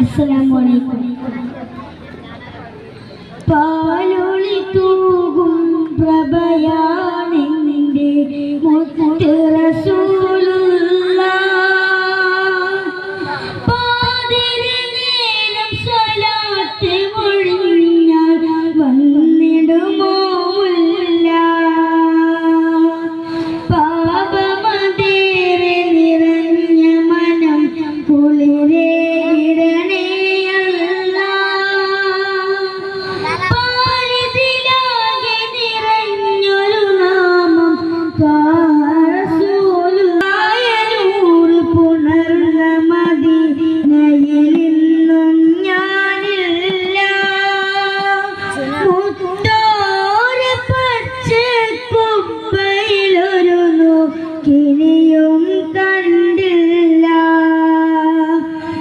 അസ്സലാമു അലൈക്കും പാലൊളി തൂകും പ്രഭയാണെന്നിന്റെ മുത്ത് റസൂലുള്ള. പാതിര